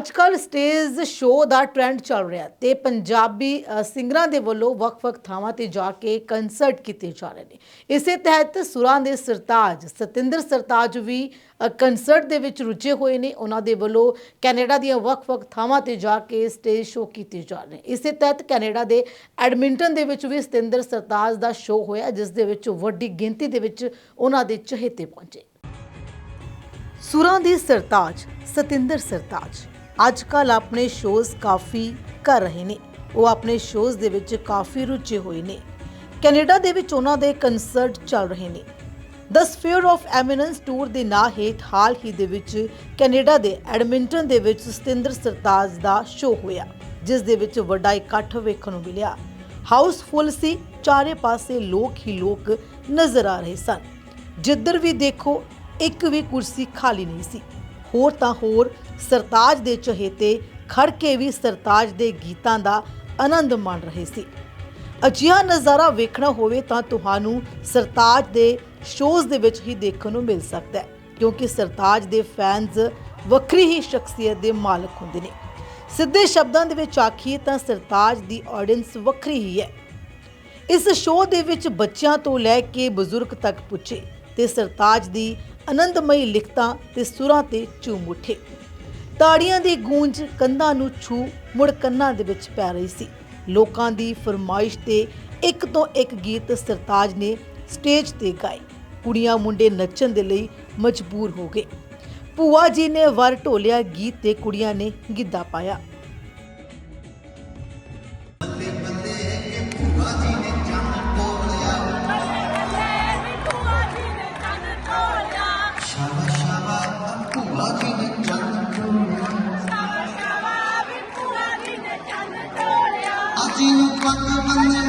ਅੱਜ ਕੱਲ stage show ਦਾ trend ਚੱਲ ਰਿਹਾ ਹੈ ਤੇ ਪੰਜਾਬੀ ਸਿੰਗਰਾਂ ਦੇ ਵੱਲੋਂ ਵੱਖ-ਵੱਖ ਥਾਵਾਂ ਤੇ ਜਾ ਕੇ ਕੰਸਰਟ ਕੀਤੇ ਜਾ ਰਹੇ ਨੇ। ਇਸੇ ਤਹਿਤ ਸੁਰਾਂ ਦੇ ਸਰਤਾਜ ਸਤਿੰਦਰ ਸਰਤਾਜ ਵੀ ਅ, ਕੰਸਰਟ ਦੇ ਵਿੱਚ ਰੁੱਝੇ ਹੋਏ ਨੇ। ਉਹਨਾਂ ਦੇ ਵੱਲੋਂ ਕੈਨੇਡਾ ਦੀਆਂ ਵੱਖ-ਵੱਖ ਥਾਵਾਂ ਤੇ ਜਾ ਕੇ ਸਟੇਜ ਸ਼ੋਅ ਕੀਤੇ ਜਾ ਰਹੇ ਨੇ। ਇਸੇ ਤਹਿਤ ਕੈਨੇਡਾ ਦੇ ਐਡਮਿੰਟਨ ਦੇ ਵਿੱਚ ਵੀ ਸਤਿੰਦਰ ਸਰਤਾਜ ਦਾ ਸ਼ੋਅ ਹੋਇਆ ਜਿਸ ਦੇ ਵਿੱਚ ਵੱਡੀ ਗਿਣਤੀ ਦੇ ਵਿੱਚ ਉਹਨਾਂ ਦੇ ਚਹੇਤੇ ਪਹੁੰਚੇ। ਸੁਰਾਂ ਦੇ ਸਰਤਾਜ ਸਤਿੰਦਰ ਸਰਤਾਜ। ਅੱਜ ਕੱਲ ਆਪਣੇ ਸ਼ੋਜ਼ ਕਾਫੀ ਕਰ ਰਹੇ ਨੇ। ਉਹ ਆਪਣੇ ਸ਼ੋਜ਼ ਦੇ ਵਿੱਚ ਕਾਫੀ ਰੁੱਝੇ ਹੋਏ ਨੇ। ਕੈਨੇਡਾ ਦੇ ਵਿੱਚ ਉਹਨਾਂ ਦੇ ਕੰਸਰਟ ਚੱਲ ਰਹੇ ਨੇ। The sphere of eminence tour ਦੇ ਨਾਂ ਹੇਠ ਹਾਲ ਹੀ ਦੇ ਵਿੱਚ ਕੈਨੇਡਾ ਦੇ ਐਡਮਿੰਟਨ ਦੇ ਵਿੱਚ ਸਤਿੰਦਰ ਸਰਤਾਜ ਦਾ ਸ਼ੋਅ ਹੋਇਆ, ਜਿਸ ਦੇ ਵਿੱਚ ਵੱਡਾ ਇਕੱਠ ਵੇਖਣ ਨੂੰ ਮਿਲਿਆ। ਹਾਊਸਫੁੱਲ ਸੀ, ਚਾਰੇ ਪਾਸੇ ਲੋਕ ਹੀ ਲੋਕ ਨਜ਼ਰ ਆ ਰਹੇ ਸਨ। ਜਿੱਧਰ ਵੀ ਦੇਖੋ, ਇੱਕ ਵੀ ਕੁਰਸੀ ਖਾਲੀ ਨਹੀਂ ਸੀ। ਹੋਰ ਤਾਂ ਹੋਰ ਸਰਤਾਜ ਦੇ ਚਹੇਤੇ ਖੜ ਕੇ ਵੀ ਸਰਤਾਜ ਦੇ ਗੀਤਾਂ ਦਾ ਆਨੰਦ ਮਾਣ ਰਹੇ ਸੀ। ਅਜਿਹਾ ਨਜ਼ਾਰਾ ਵੇਖਣਾ ਹੋਵੇ ਤਾਂ ਤੁਹਾਨੂੰ ਸਰਤਾਜ ਦੇ ਸ਼ੋਜ਼ ਦੇ ਵਿੱਚ ਹੀ ਦੇਖਣ ਨੂੰ ਮਿਲ ਸਕਦਾ ਹੈ, ਕਿਉਂਕਿ ਸਰਤਾਜ ਦੇ ਫੈਨਸ ਵੱਖਰੀ ਹੀ ਸ਼ਖਸੀਅਤ ਦੇ ਮਾਲਕ ਹੁੰਦੇ ਨੇ। ਸਿੱਧੇ ਸ਼ਬਦਾਂ ਦੇ ਵਿੱਚ ਆਖੀਏ ਤਾਂ ਸਰਤਾਜ ਦੀ ਆਡੀਅנס ਵੱਖਰੀ ਹੀ ਹੈ। ਇਸ ਸ਼ੋਅ ਦੇ ਵਿੱਚ ਬੱਚਿਆਂ ਤੋਂ ਲੈ ਕੇ ਬਜ਼ੁਰਗ ਤੱਕ ਪੁੱਛੇ ਤੇ ਸਰਤਾਜ ਦੀ ਆਨੰਦਮਈ ਲਿਖਤਾਂ ਤੇ ਸੁਰਾਂ ਤੇ ਝੂਮ ਉੱਠੇ। ਤਾੜੀਆਂ ਦੀ ਗੂੰਜ ਕੰਧਾਂ ਨੂੰ ਛੂ ਮੁੜ ਕੰਨਾਂ ਦੇ ਵਿੱਚ ਪੈ ਰਹੀ ਸੀ। ਲੋਕਾਂ ਦੀ ਫਰਮਾਇਸ਼ ਤੇ ਇੱਕ ਤੋਂ ਇੱਕ ਗੀਤ ਸਰਤਾਜ ਨੇ ਸਟੇਜ ਤੇ ਗਾਏ। ਕੁੜੀਆਂ ਮੁੰਡੇ ਨੱਚਣ ਦੇ ਲਈ ਮਜਬੂਰ ਹੋ ਗਏ। ਭੂਆ ਜੀ ਨੇ ਵਰ ਢੋਲਿਆ ਗੀਤ ਤੇ ਕੁੜੀਆਂ ਨੇ ਗਿੱਧਾ ਪਾਇਆ। ਅਜੀ ਨੂੰ ਪੱਗ ਬੰਨਣੀ Bhagavan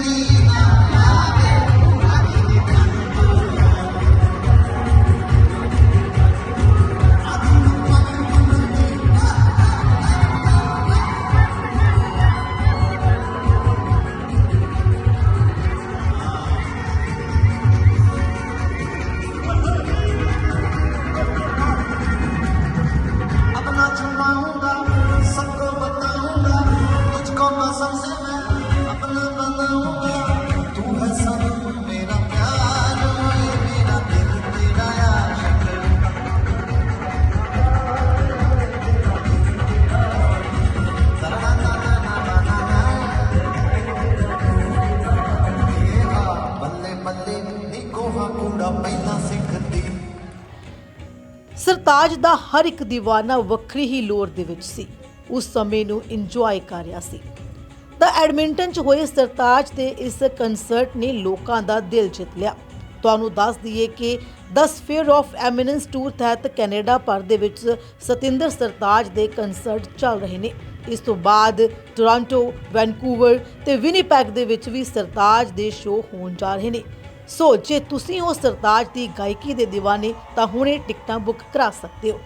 ਨੀ ਕੂੜਾ ਪਹਿਲਾਂ ਸਿੱਖਦੀ ਸਰਤਾਜ ਦਾ ਹਰ ਇੱਕ دیਵਾਨਾ ਵੱਖਰੀ ਹੀ ਲੋਰ ਦੇ ਵਿੱਚ ਸੀ। ਉਸ ਸਮੇਂ ਨੂੰ ਇੰਜੋਏ ਕਰ ਰਿਹਾ ਸੀ। ਤਾਂ ਐਡਮਿੰਟਨ 'ਚ ਹੋਏ ਸਰਤਾਜ ਦੇ ਇਸ ਕੰਸਰਟ ਨੇ ਲੋਕਾਂ ਦਾ ਦਿਲ ਜਿੱਤ ਲਿਆ। ਤੁਹਾਨੂੰ ਦੱਸ ਦਈਏ ਕਿ 10 ਸਫੀਅਰ ਆਫ ਐਮੀਨੈਂਸ ਟੂਰ ਤਹਿਤ ਕੈਨੇਡਾ ਭਰ ਦੇ ਵਿੱਚ ਸਤਿੰਦਰ ਸਰਤਾਜ ਦੇ ਕੰਸਰਟ ਚੱਲ ਰਹੇ ਨੇ। ਇਸ ਤੋਂ ਬਾਅਦ ਟੋਰਾਂਟੋ ਵੈਨਕੂਵਰ ਤੇ ਵਿਨੀਪੈਗ ਦੇ ਵਿੱਚ ਵੀ ਸਰਤਾਜ ਦੇ ਸ਼ੋਅ ਹੋਣ ਜਾ ਰਹੇ ਨੇ। ਸੋ ਜੇ ਤੁਸੀਂ ਉਹ ਸਰਤਾਜ ਦੀ ਗਾਇਕੀ ਦੇ دیਵਾਨੇ ਤਾਂ ਹੁਣੇ ਟਿਕਟਾਂ ਬੁੱਕ ਕਰਾ ਸਕਦੇ ਹੋ।